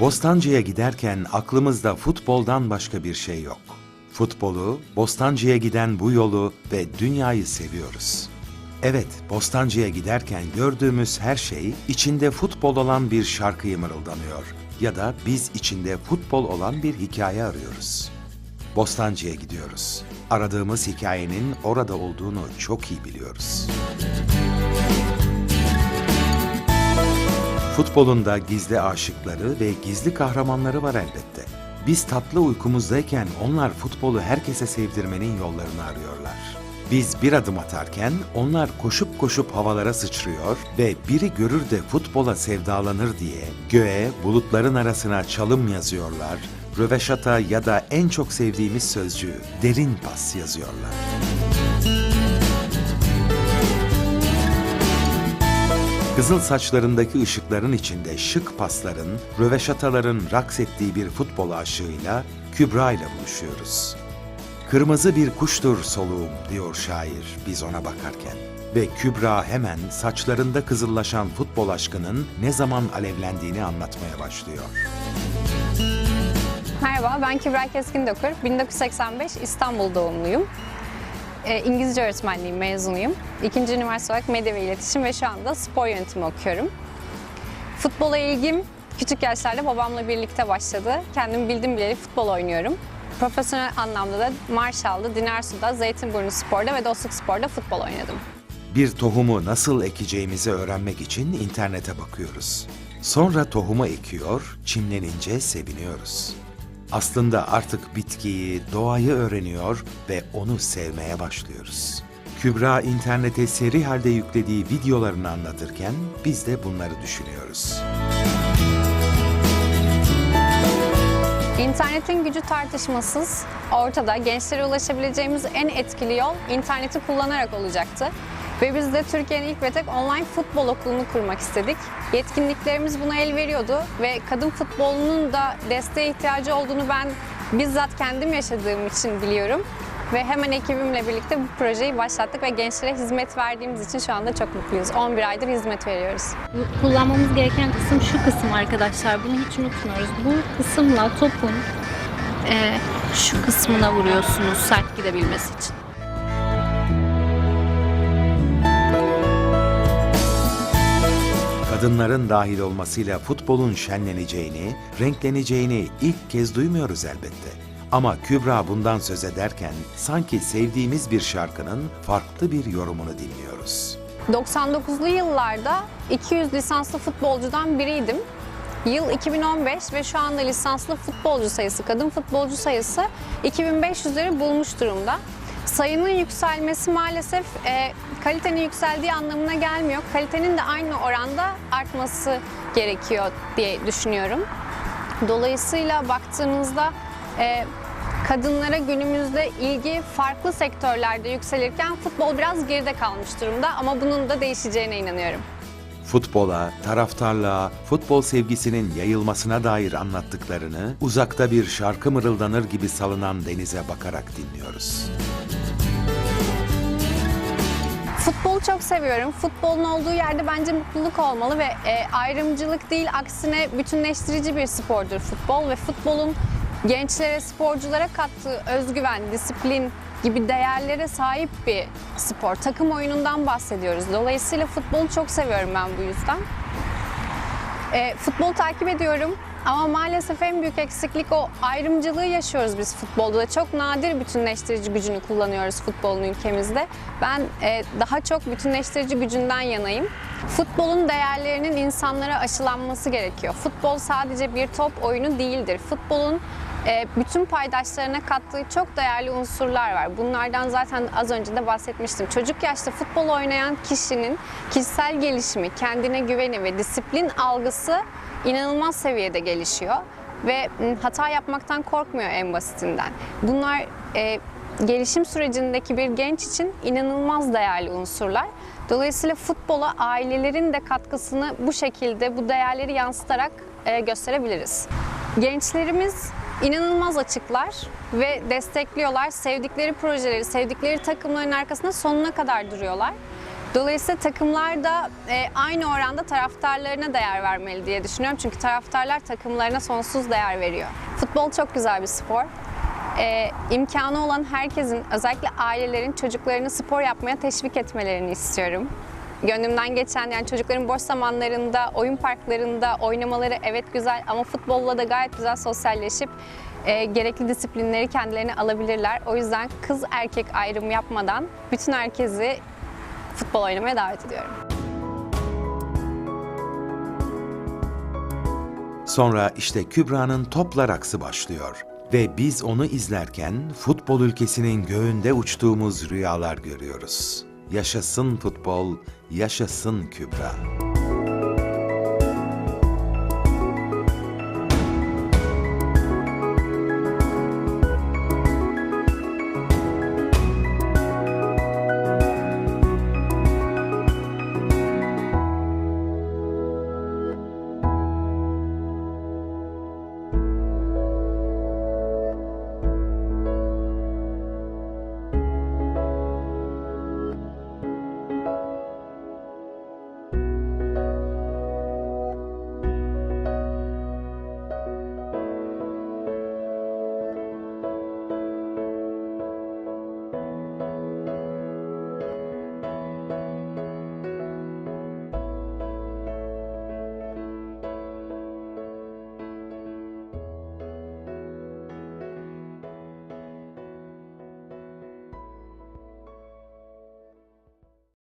Bostancı'ya giderken aklımızda futboldan başka bir şey yok. Futbolu, Bostancı'ya giden bu yolu ve dünyayı seviyoruz. Evet, Bostancı'ya giderken gördüğümüz her şey içinde futbol olan bir şarkıyı mırıldanıyor ya da biz içinde futbol olan bir hikaye arıyoruz. Bostancı'ya gidiyoruz. Aradığımız hikayenin orada olduğunu çok iyi biliyoruz. Futbolun da gizli aşıkları ve gizli kahramanları var elbette. Biz tatlı uykumuzdayken onlar futbolu herkese sevdirmenin yollarını arıyorlar. Biz bir adım atarken onlar koşup koşup havalara sıçrıyor ve biri görür de futbola sevdalanır diye göğe bulutların arasına çalım yazıyorlar, röveşata ya da en çok sevdiğimiz sözcüğü derin pas yazıyorlar. Kızıl saçlarındaki ışıkların içinde şık pasların, röveşataların raks ettiği bir futbol aşığıyla Kübra ile buluşuyoruz. Kırmızı bir kuştur soluğum diyor şair biz ona bakarken. Ve Kübra hemen saçlarında kızıllaşan futbol aşkının ne zaman alevlendiğini anlatmaya başlıyor. Merhaba, ben Kübra Keskin Dokur. 1985 İstanbul doğumluyum. Ee, İngilizce öğretmenliği mezunuyum. İkinci üniversite olarak medya ve iletişim ve şu anda spor yönetimi okuyorum. Futbola ilgim küçük yaşlarda babamla birlikte başladı. Kendim bildim bileli futbol oynuyorum. Profesyonel anlamda da Marşal'da, Dinersu'da, Zeytinburnu Spor'da ve Dostluk Spor'da futbol oynadım. Bir tohumu nasıl ekeceğimizi öğrenmek için internete bakıyoruz. Sonra tohumu ekiyor, çimlenince seviniyoruz. Aslında artık bitkiyi, doğayı öğreniyor ve onu sevmeye başlıyoruz. Kübra internete seri halde yüklediği videolarını anlatırken biz de bunları düşünüyoruz. İnternetin gücü tartışmasız ortada. Gençlere ulaşabileceğimiz en etkili yol interneti kullanarak olacaktı. Ve biz de Türkiye'nin ilk ve tek online futbol okulunu kurmak istedik. Yetkinliklerimiz buna el veriyordu ve kadın futbolunun da desteğe ihtiyacı olduğunu ben bizzat kendim yaşadığım için biliyorum. Ve hemen ekibimle birlikte bu projeyi başlattık ve gençlere hizmet verdiğimiz için şu anda çok mutluyuz. 11 aydır hizmet veriyoruz. Kullanmamız gereken kısım şu kısım arkadaşlar. Bunu hiç unutmuyoruz. Bu kısımla topun e, şu kısmına vuruyorsunuz sert gidebilmesi için. Kadınların dahil olmasıyla futbolun şenleneceğini, renkleneceğini ilk kez duymuyoruz elbette. Ama Kübra bundan söz ederken sanki sevdiğimiz bir şarkının farklı bir yorumunu dinliyoruz. 99'lu yıllarda 200 lisanslı futbolcudan biriydim. Yıl 2015 ve şu anda lisanslı futbolcu sayısı, kadın futbolcu sayısı 2500'leri bulmuş durumda. Sayının yükselmesi maalesef e, kalitenin yükseldiği anlamına gelmiyor. Kalitenin de aynı oranda artması gerekiyor diye düşünüyorum. Dolayısıyla baktığınızda e, kadınlara günümüzde ilgi farklı sektörlerde yükselirken futbol biraz geride kalmış durumda ama bunun da değişeceğine inanıyorum. Futbola, taraftarlığa, futbol sevgisinin yayılmasına dair anlattıklarını uzakta bir şarkı mırıldanır gibi salınan denize bakarak dinliyoruz. Futbolu çok seviyorum. Futbolun olduğu yerde bence mutluluk olmalı ve e, ayrımcılık değil aksine bütünleştirici bir spordur futbol ve futbolun gençlere, sporculara kattığı özgüven, disiplin gibi değerlere sahip bir spor. Takım oyunundan bahsediyoruz. Dolayısıyla futbolu çok seviyorum ben bu yüzden. E, futbol takip ediyorum ama maalesef en büyük eksiklik o ayrımcılığı yaşıyoruz biz futbolda da. Çok nadir bütünleştirici gücünü kullanıyoruz futbolun ülkemizde. Ben e, daha çok bütünleştirici gücünden yanayım. Futbolun değerlerinin insanlara aşılanması gerekiyor. Futbol sadece bir top oyunu değildir. Futbolun bütün paydaşlarına kattığı çok değerli unsurlar var. Bunlardan zaten az önce de bahsetmiştim. Çocuk yaşta futbol oynayan kişinin kişisel gelişimi, kendine güveni ve disiplin algısı inanılmaz seviyede gelişiyor ve m, hata yapmaktan korkmuyor en basitinden. Bunlar e, gelişim sürecindeki bir genç için inanılmaz değerli unsurlar. Dolayısıyla futbola ailelerin de katkısını bu şekilde bu değerleri yansıtarak e, gösterebiliriz. Gençlerimiz inanılmaz açıklar ve destekliyorlar. Sevdikleri projeleri, sevdikleri takımların arkasında sonuna kadar duruyorlar. Dolayısıyla takımlar da e, aynı oranda taraftarlarına değer vermeli diye düşünüyorum. Çünkü taraftarlar takımlarına sonsuz değer veriyor. Futbol çok güzel bir spor. E, imkanı olan herkesin, özellikle ailelerin çocuklarını spor yapmaya teşvik etmelerini istiyorum. Gönlümden geçen yani çocukların boş zamanlarında, oyun parklarında oynamaları evet güzel ama futbolla da gayet güzel sosyalleşip e, gerekli disiplinleri kendilerine alabilirler. O yüzden kız erkek ayrımı yapmadan bütün herkesi futbol oynamaya davet ediyorum. Sonra işte Kübra'nın topla raksı başlıyor. Ve biz onu izlerken futbol ülkesinin göğünde uçtuğumuz rüyalar görüyoruz. Yaşasın futbol, yaşasın Kübra.